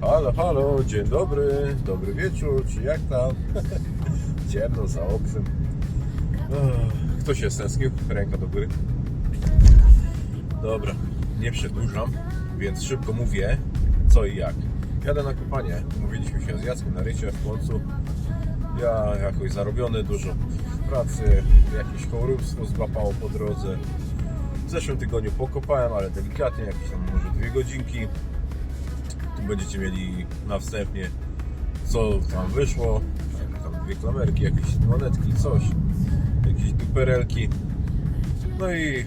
Halo, halo, dzień dobry, dobry wieczór, czy jak tam? Ciemno za oknem. Kto się stęsknił? Ręka do góry. Dobra, nie przedłużam, więc szybko mówię co i jak. Jadę na kopanie. Mówiliśmy się z Jackiem na rycie w końcu. Ja jakoś zarobiony, dużo pracy, jakieś chorobstwo złapało po drodze. W zeszłym tygodniu pokopałem, ale delikatnie, jakieś tam może dwie godzinki. Będziecie mieli na wstępnie co tam wyszło. Tam dwie klamerki, jakieś monetki, coś. Jakieś duperelki. No i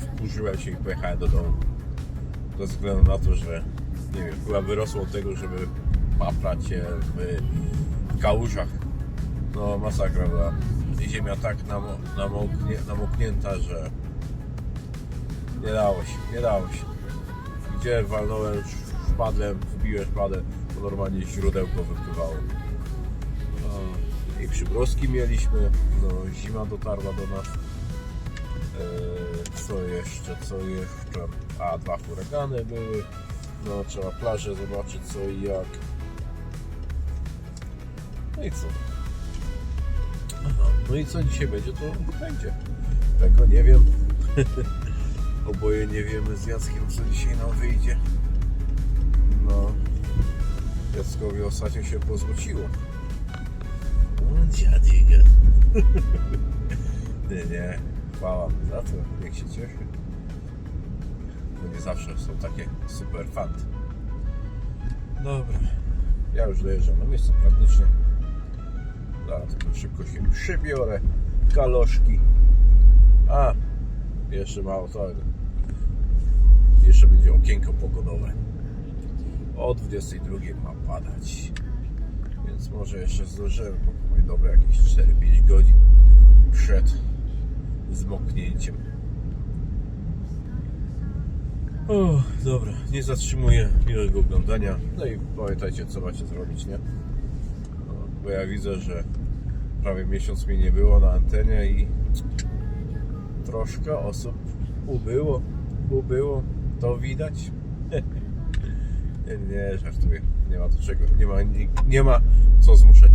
wkurzyłem się i pojechałem do domu. Ze względu na to, że nie wiem, chyba wyrosło od tego, żeby paprać się w kałużach. No masakra była. Ziemia tak namo, namoknie, namoknięta, że nie dało się, nie dało się. Gdzie walnąłem szpadlem, wbiłem szpadę, to normalnie źródełko wypływało. No, I przybroski mieliśmy, no zima dotarła do nas. Eee, Co jeszcze, co jeszcze? A, dwa huragany były. No, trzeba plażę zobaczyć co i jak. No i co? No i co dzisiaj będzie, to będzie. Tego nie wiem. Oboje nie wiemy z Jackiem, co dzisiaj nam wyjdzie. No, Jackowi ostatnio się pozłociło. Dziadyga. nie, nie, chwała mu za to, niech się cieszy. Bo nie zawsze są takie super fanty. Dobra, ja już dojeżdżam na miejsce praktycznie. Zaraz tylko szybko się przybiorę, kaloszki. A, jeszcze mało tego. Jeszcze będzie okienko pogodowe. O 22 ma padać. Więc może jeszcze zdążymy, bo mamy dobre jakieś 4-5 godzin przed zmoknięciem. O, dobra, nie zatrzymuję miłego oglądania. No i pamiętajcie, co macie zrobić, nie? No, bo ja widzę, że prawie miesiąc mnie nie było na antenie i troszkę osób ubyło, ubyło, to widać. Nie, nie, żartuję, nie ma do czego, nie ma, nie, nie ma co zmuszać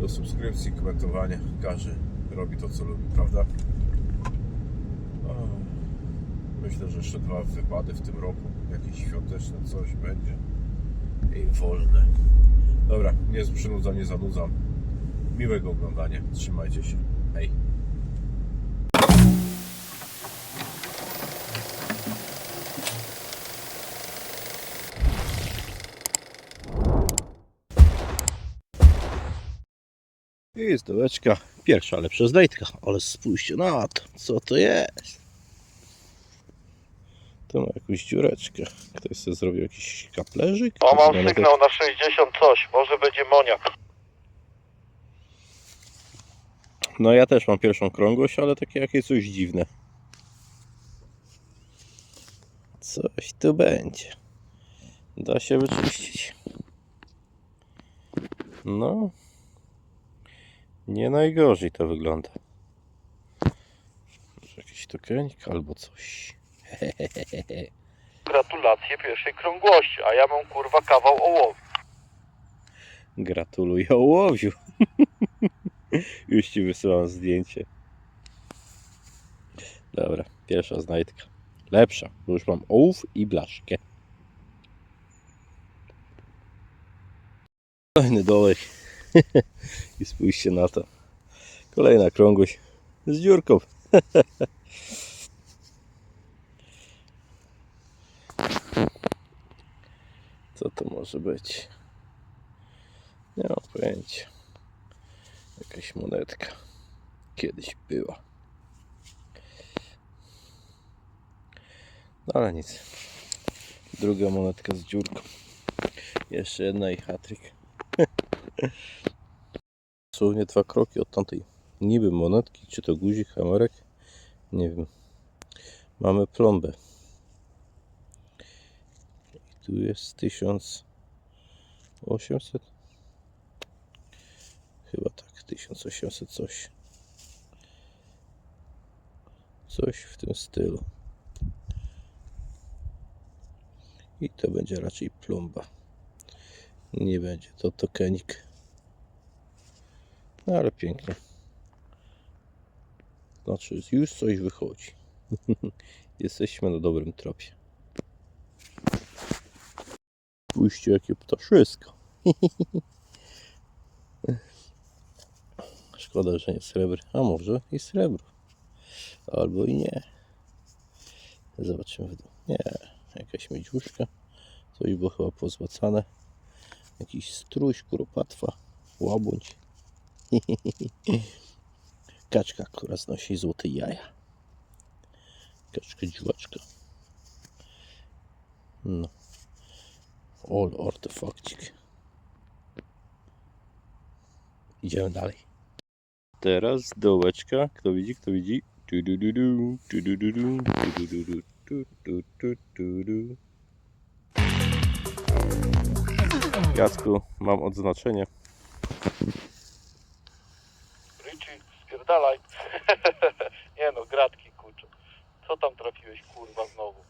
do subskrypcji, komentowania, każdy robi to, co lubi, prawda? Myślę, że jeszcze dwa wypady w tym roku, jakieś świąteczne coś będzie i wolne. Dobra, nie przynudzam, nie zanudzam. Miłego oglądania, trzymajcie się, hej. I zdołeczka, pierwsza lepsza znajdka, ale spójrzcie na to, co to jest. To ma jakąś dziureczkę. Ktoś sobie zrobił jakiś kaplerzyk? O, mam sygnał na 60 coś, może będzie moniak. No ja też mam pierwszą krągłość, ale takie jakieś coś dziwne. Coś tu będzie. Da się wyczyścić. No. Nie najgorzej to wygląda. Może jakiś tokenik albo coś. Gratulacje pierwszej krągłości, a ja mam kurwa kawał ołowiu. Gratuluję ołowiu. Już ci wysyłam zdjęcie. Dobra, pierwsza znajdka. Lepsza, bo już mam ołów i blaszkę. Kolejny dołek. I spójrzcie na to. Kolejna krągłość z dziurką. Co to może być? Nie mam pojęcia. Jakaś monetka. Kiedyś była. No ale nic. Druga monetka z dziurką. Jeszcze jedna i hatryk. Dosłownie dwa kroki od tamtej niby monetki, czy to guzik, hamerek, nie wiem. Mamy plombę. I tu jest 1800. Chyba tak, 1800 coś. Coś w tym stylu. I to będzie raczej plomba. Nie będzie to tokenik. No ale pięknie. Znaczy, już coś wychodzi. Jesteśmy na dobrym tropie. Spójrzcie, jakie ptaszysko. Szkoda, że nie srebr. A może i srebro. Albo i nie. Zobaczymy w dół. Nie, jakaś miedźłuszka. Coś było chyba pozłacane. Jakiś struś, kuropatwa, łabędź. Kaczka, która znosi złote jaja. Kaczka dziwaczka. No. All artefakcik. Idziemy dalej. Teraz dołeczka. Kto widzi, kto widzi? Tu, du, du, du, tu, du, du, du, tu, du, du, du. Jacku, mam odznaczenie. Spierdalaj. nie no, gratki kurczę. Co tam trafiłeś kurwa znowu?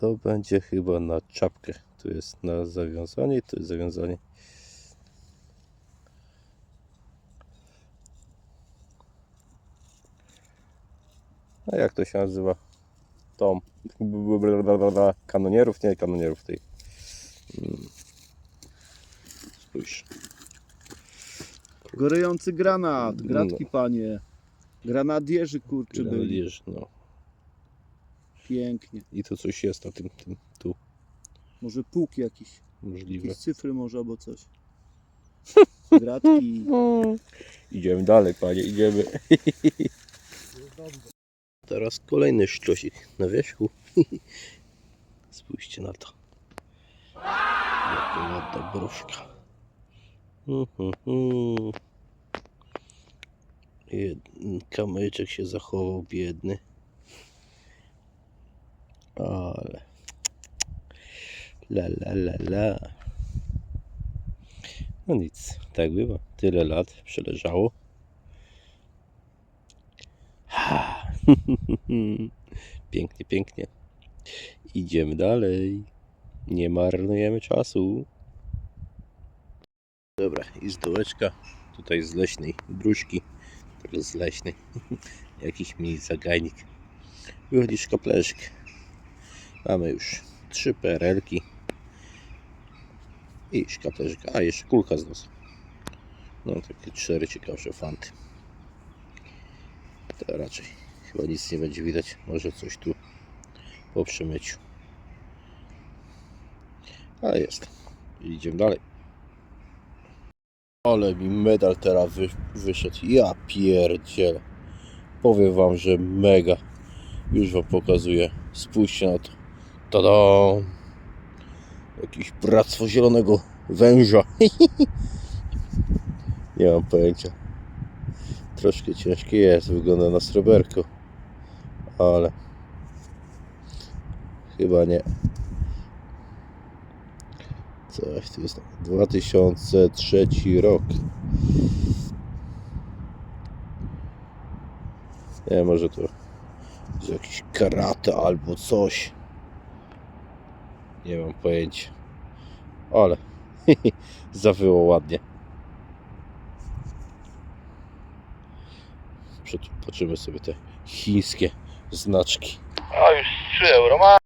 To będzie chyba na czapkę. Tu jest na zawiązanie, tu jest zawiązanie. A jak to się nazywa? Tom. Kanonierów? Nie, kanonierów tej. Mm. Spójrz. Gorejący granat, gratki No. panie. Granadierzy kurczy byli. No. Pięknie. I to coś jest na tym, tym tu Może pług jakiś. możliwe. Jakieś cyfry może albo coś. Gratki. Idziemy dalej, panie, idziemy. Teraz kolejny szczosik na wierzchu. Spójrzcie na to. Jaka ładna broszka. Mhm. Jeden kamyczek się zachował biedny. Ale. La la la la. No nic, tak bywa. Tyle lat przeleżało. Ha. pięknie, pięknie. Idziemy dalej. Nie marnujemy czasu. Dobra, i z dołeczka. Tutaj z leśnej bruszki. Teraz z leśnej. Jakiś mini zagajnik. Wychodzi szkaplerzyk. Mamy już trzy perelki. I szkaplerzyk. A, jeszcze kulka z nosa. No, takie cztery ciekawsze fanty. To raczej chyba nic nie będzie widać. Może coś tu po przemyciu. Ale jest. Idziemy dalej. Ale mi medal teraz wy, wyszedł. Ja pierdzielę. Powiem wam, że mega. Już wam pokazuję. Spójrzcie na to. Tada! Jakiś bractwo zielonego węża. Nie mam pojęcia. Troszkę ciężkie jest, wygląda na sreberko. Ale chyba nie. Coś tu jest. 2003 rok. Nie, może to jest jakiś karate albo coś. Nie mam pojęcia. Ale zawyło ładnie. Patrzymy sobie te chińskie znaczki. A już 3 euro ma.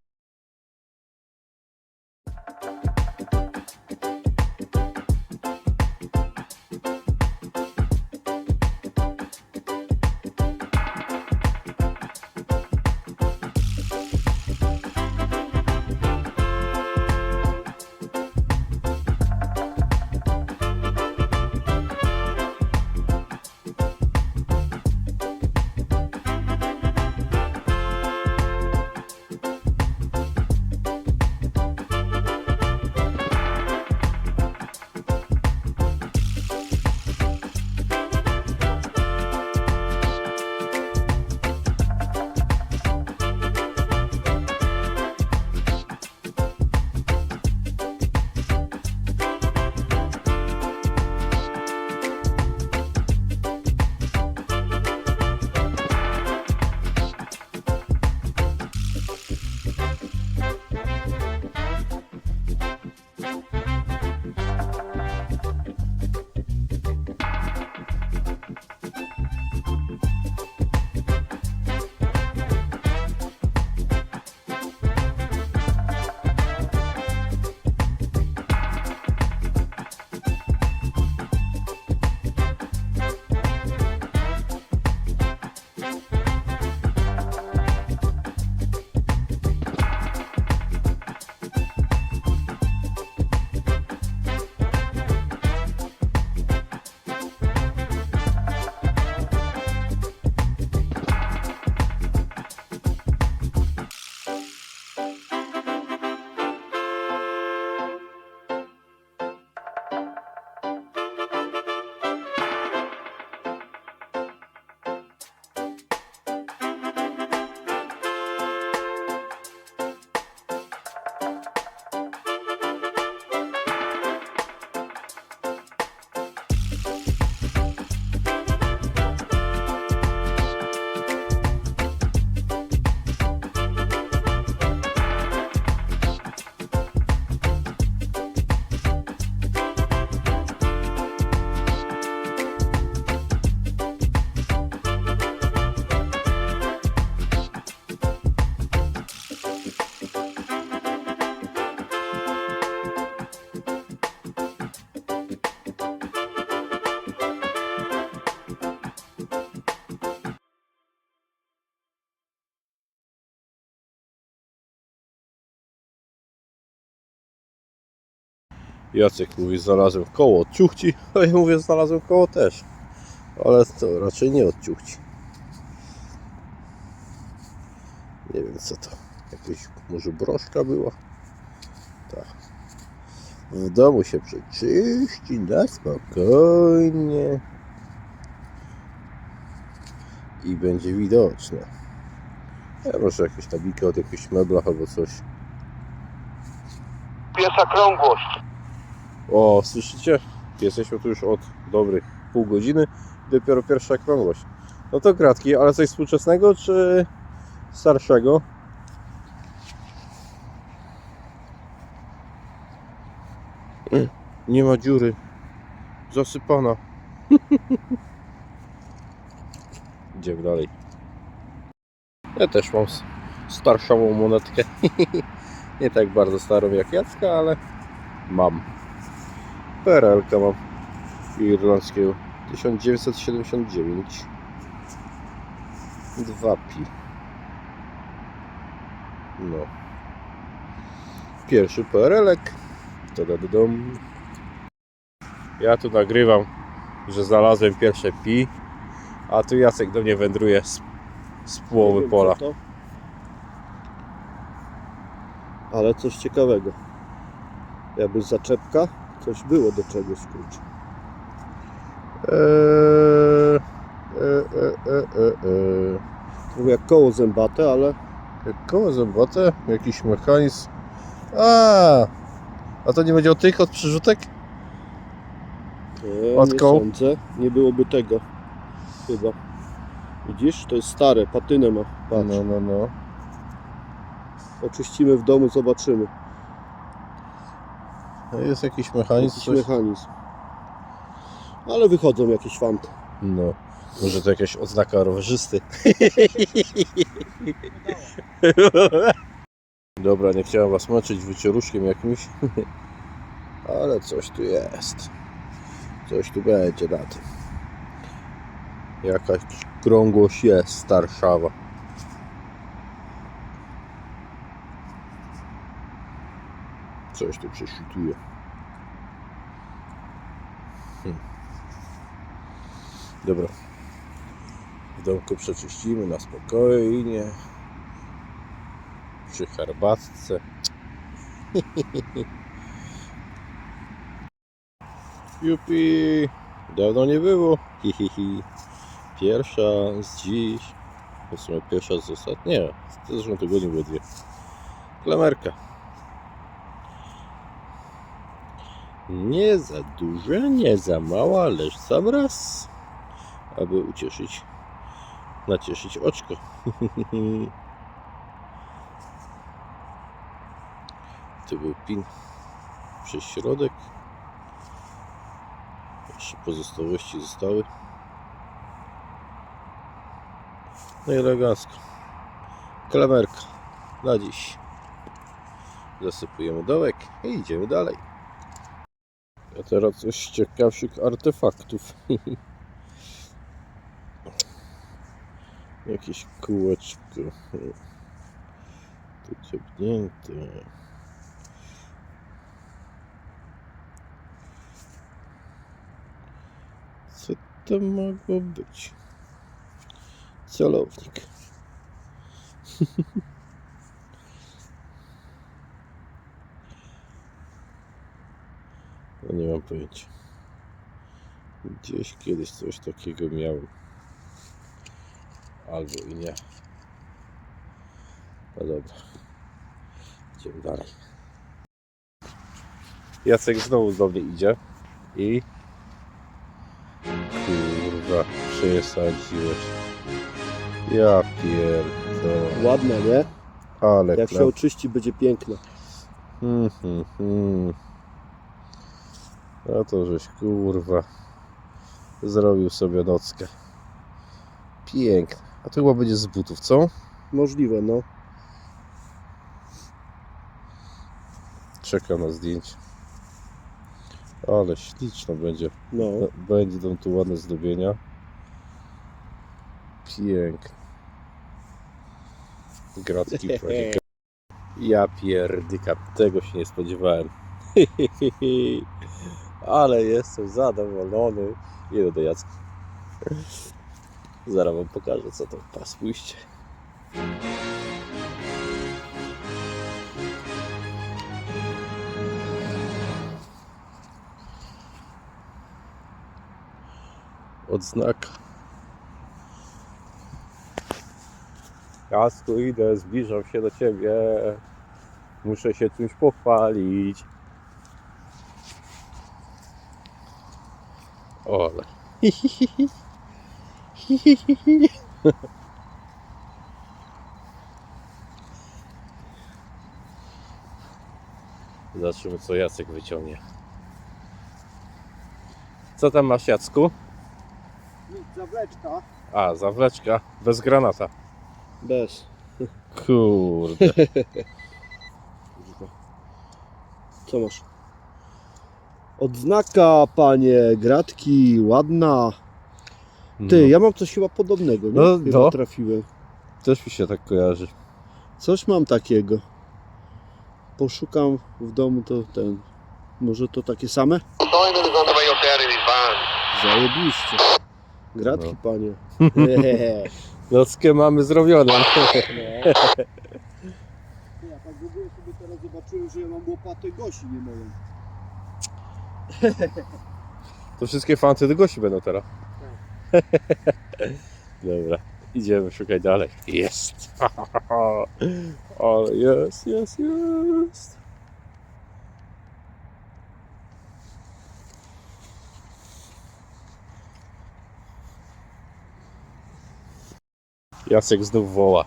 Jacek mówi, znalazłem koło od ciuchci, a ja mówię, znalazłem koło też. Ale to raczej nie od ciuchci. Nie wiem co to. Jakaś może broszka była? Tak. W domu się przeczyści na spokojnie. I będzie widoczne. A może jakieś tabika od jakichś meblach albo coś. Pierwsza krągłość. O, słyszycie? Jesteśmy tu już od dobrych pół godziny. Dopiero pierwsza okrągłość. No to gratki, ale coś współczesnego czy starszego? Nie ma dziury. Zasypana. Idziemy dalej. Ja też mam starszą monetkę. Nie tak bardzo starą jak Jacka, ale mam. PRL-ka mam irlandzkiego. 1979 2 pi. No. Pierwszy PRL-ek ja tu nagrywam że znalazłem pierwsze pi a tu Jacek do mnie wędruje z, z połowy wiem, pola. co. Ale coś ciekawego. Jakby zaczepka, coś było do czegoś, kurczę. eee, e, e, e, e. Mówię jak koło zębate, ale Koło zębate, jakiś mechanizm. A, a to nie będzie o tych od przyrzutek? nie, Od nie sądzę. Nie byłoby tego. Chyba. Widzisz? To jest stare, patynę ma. Patrz. No, no, no. Oczyścimy w domu, zobaczymy. No Jest jakiś mechanizm. Jakiś Coś... mechanizm. Ale wychodzą jakieś fanty. No. Może to jakaś oznaka rowerzysty. Dobra, nie chciałem was męczyć wycieruszkiem jakimś. Ale coś tu jest. Coś tu będzie na tym. Jakaś krągłość jest starszawa. Coś tu prześwituje. Hmm. Dobra. W domku przeczyścimy na spokojnie. Przy herbatce. Jupi! Dawno nie było. Pierwsza z dziś. W sumie pierwsza z ostatniej. Nie, w zeszłym tygodniu były dwie. Klamerka. Nie za duża, nie za mała, lecz sam raz. Aby ucieszyć, nacieszyć oczko. Tu był pin przez środek. Jeszcze pozostałości zostały. No i elegancko. Klamerka na dziś. Zasypujemy dołek i idziemy dalej. A teraz coś ciekawszych artefaktów. Jakieś kółeczko. Tu ciepnięte. Co to mogło być? Celownik. No nie mam pojęcia. Gdzieś kiedyś coś takiego miałem. Albo i nie. No dobra. Idziemy dalej. Jacek znowu do mnie idzie i kurwa przesadziłeś. Ja pierdolę. Ładne, nie? Ale Jak się klep. oczyści, będzie piękne. Hmm, hmm. A to żeś kurwa zrobił sobie nockę. Piękne. A to chyba będzie z butów, co? Możliwe, no. Czekam na zdjęcie. Ale śliczno będzie. No. Będzie tu ładne zdobienia. Piękne. Gratki. Ja pierdyka. Tego się nie spodziewałem. Ale jestem zadowolony. Idę do Jacka. Zaraz wam pokażę co to. Pa, spójrzcie. Odznaka. Jacku, idę, zbliżam się do ciebie. Muszę się czymś pochwalić. Ole. Zobaczymy co Jacek wyciągnie. Co tam masz Jacku? Zawleczka. A, zawleczka bez granata. Bez. Kurde. Co masz? Odznaka, panie, gratki, ładna. Ty, No, ja mam coś chyba podobnego, nie? No, chyba no. trafiłem. Też mi się tak kojarzy. Coś mam takiego. Poszukam w domu to ten. Może to takie same? Zajebiście. Gratki, No. panie. Nockę mamy zrobione. Ja tak w ogóle sobie teraz zobaczyłem, że ja mam łopatę gosi nie moją. To wszystkie fanty do gości będą teraz. Dobra, idziemy szukać dalej. Jest! Ale jest, jest, jest! Jacek znów woła.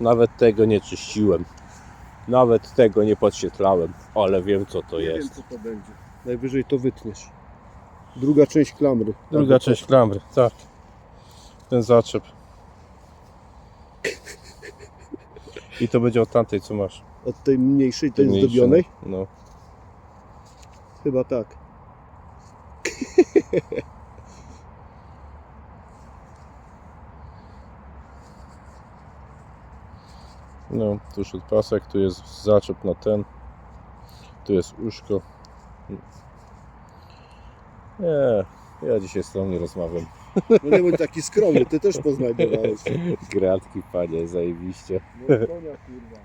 Nawet tego nie czyściłem. Nawet tego nie podświetlałem, ale wiem co to nie jest. wiem co to będzie. Najwyżej to wytniesz. Druga część klamry. Druga Albo część klamry, tak. Ten zaczep. I to będzie od tamtej, co masz. Od tej mniejszej, tej Mniejsze. zdobionej? No. Chyba tak. No, tu już od pasek, tu jest zaczep na ten. Tu jest uszko. Nie, ja dzisiaj z tą nie rozmawiam. No nie bądź taki skromny, ty też poznajdowałeś. Gratki, panie, zajebiście. No konia kurwa.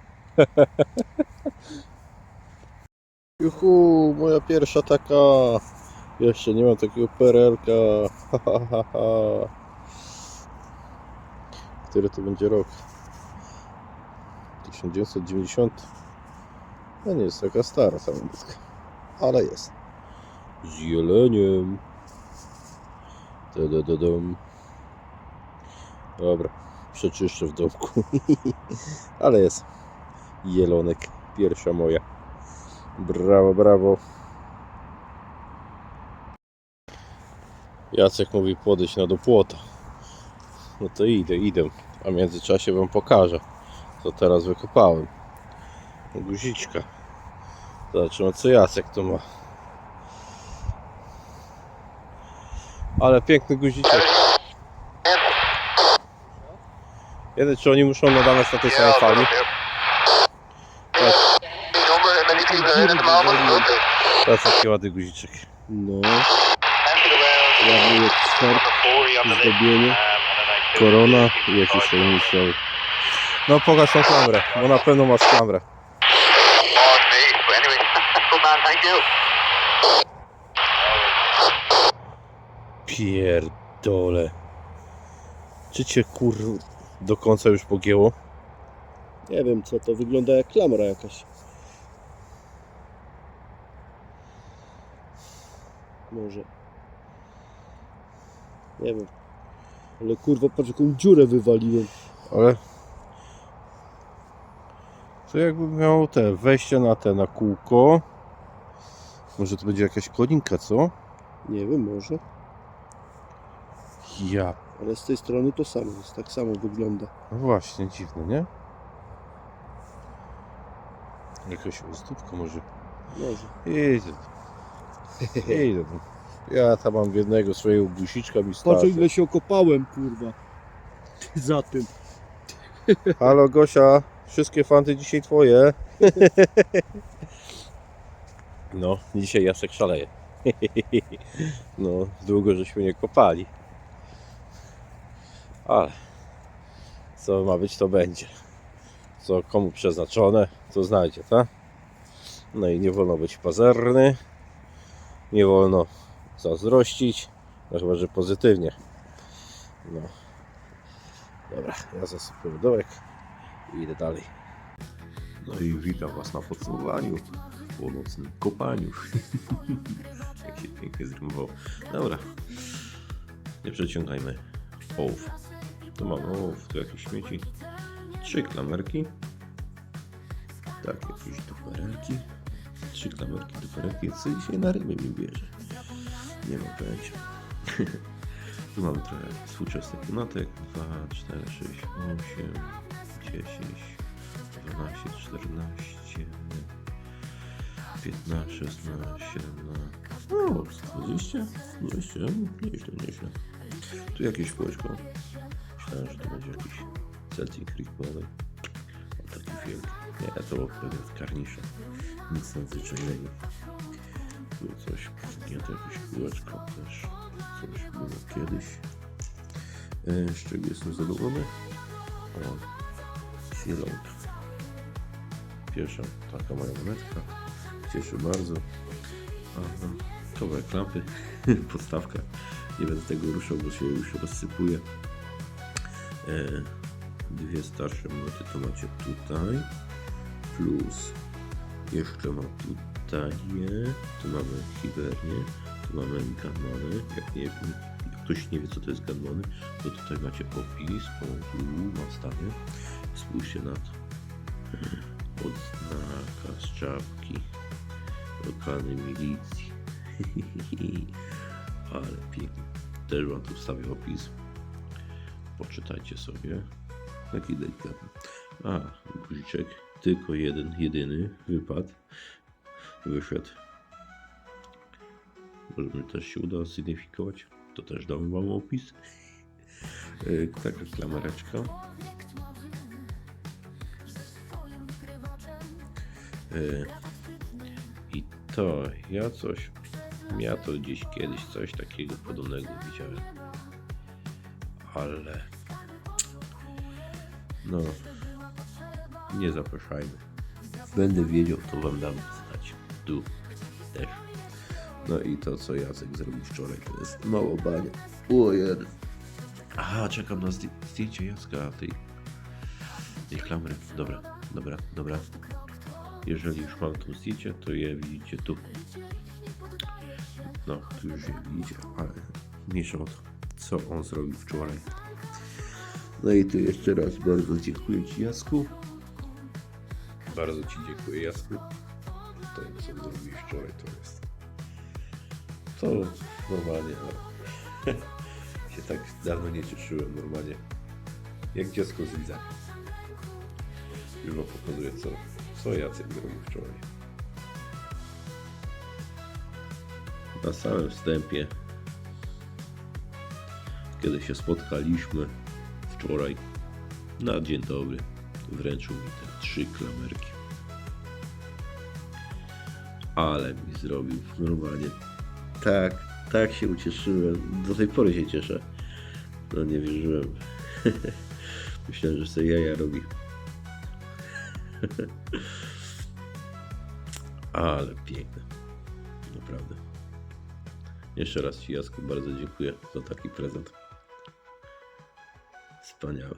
Juhu, moja pierwsza taka. Jeszcze nie mam takiego perelka. Ha, ha, ha, ha. Który to będzie rok? 1990. No nie jest taka stara ta wędka. Ale jest. Z jeleniem. Da-da-da-dam. Dobra, przeczyszczę w domku. Ale jest. Jelonek. Pierwsza moja. Brawo, brawo. Jacek mówi podejść na do płota. No to idę, idę. A w międzyczasie wam pokażę, co teraz wykopałem. Guziczka. Zobaczymy, co Jacek tu ma. Ale piękny guziczek. Jeden, czy oni muszą nadawać na tej samej fali? Okay. Teraz taki ładny guziczek. No, ładny jakiś herb, Number 40 on the list. zdobienie. Korona i jakiś tajemniczy. No pokaż tą klamrę, bo na pewno masz klamrę. Pierdole. Czy cię kur... do końca już pogięło? Nie wiem co to, wygląda jak klamra jakaś. Może. Nie wiem. Ale kurwa, patrz jaką dziurę wywaliłem. Ale... To jakby miało te wejście na te, na kółko. Może to będzie jakaś kolinka, co? Nie wiem, może. Ja. Ale z tej strony to samo jest, tak samo wygląda. No właśnie, dziwne, nie? Jakaś ozdóbka może. Może. Idę. Idę. Ja tam mam jednego swojego guziczka mi Patrz starczy. ile się okopałem, kurwa. Za tym. Halo Gosia, wszystkie fanty dzisiaj twoje. No, dzisiaj Jacek szaleje. No, długo żeśmy nie kopali. Ale co ma być, to będzie. Co komu przeznaczone, to znajdzie, tak? No i nie wolno być pazerny. Nie wolno zazdrościć. No chyba, że pozytywnie. No. Dobra, ja zasypuję dołek i idę dalej. No i witam Was na podsumowaniu po nocnym kopaniu. Jak się pięknie zrymowało. Dobra, nie przeciągajmy ołów. Tu mamy ołów, tu jakieś śmieci. Trzy klamerki. Tak, jakieś duperelki. Trzy klamerki, duperelki. Co dzisiaj na ryby mi bierze? Nie mam pojęcia. tu mamy trochę współczesnych monatek. 2, 4, 6, 8, 10, 12, 14, 15, 16, 17, o, 20, 20, nieźle, nieźle. Tu jakieś kółeczko. Myślałem, że to będzie jakiś Celtic Creek, ale o taki wielki. Nie, to pewnie w karnisze. Nic nadzwyczajnego. Tu coś, nie, to jakieś kółeczko też. Coś było kiedyś. E, z czego jestem zadowolony? O, Silong. Pierwsza taka moja monetka. Cieszy bardzo. Aha. Kawałek lampy. Podstawka. Nie będę tego ruszał, bo się już rozsypuje. Dwie starsze monety to macie tutaj. Plus jeszcze mam tutaj. Tu mamy Hibernię. Tu mamy Gunmony. Jak nie jak ktoś nie wie co to jest Gunmony, to tutaj macie opis. O, tu na stanie. Spójrzcie na to odznaka z czapki lokalnej milicji. Ale pięknie. Też wam tu wstawię opis. Poczytajcie sobie. Taki delikatny. A, guziczek. Tylko jeden, jedyny wypad. Wyszedł. Może mi też się uda zidentyfikować. To też dam wam opis. E, Taka klamereczka. Y, I to ja coś. Ja to gdzieś kiedyś coś takiego podobnego widziałem. Ale. No. Nie zapraszajmy. Będę wiedział, to wam dam znać. Tu też. No i to, co Jacek zrobił wczoraj, to jest mało bania. O jeden. Aha, czekam na zdję- zdjęcie Jacka tej, tej klamry. Dobra, dobra, dobra. Jeżeli już mam tu zdjęcie, to je widzicie tu. No, tu już je widzicie, ale mniejsza o to, co on zrobił wczoraj. No i tu jeszcze raz bardzo dziękuję Ci Jasku. Bardzo Ci dziękuję Jasku. To, co zrobiłeś wczoraj, to jest... To normalnie, ale się tak dawno nie cieszyłem, normalnie. Jak dziecko z liza. Już wam pokazuję, co, co Jacek zrobił wczoraj. Na samym wstępie, kiedy się spotkaliśmy wczoraj, na dzień dobry, wręczył mi te trzy klamerki. Ale mi zrobił normalnie tak, tak się ucieszyłem. Do tej pory się cieszę. No nie wierzyłem. Myślałem, że sobie jaja robi. Ale piękne. Naprawdę. Jeszcze raz Ci Jasku bardzo dziękuję za taki prezent. Wspaniały.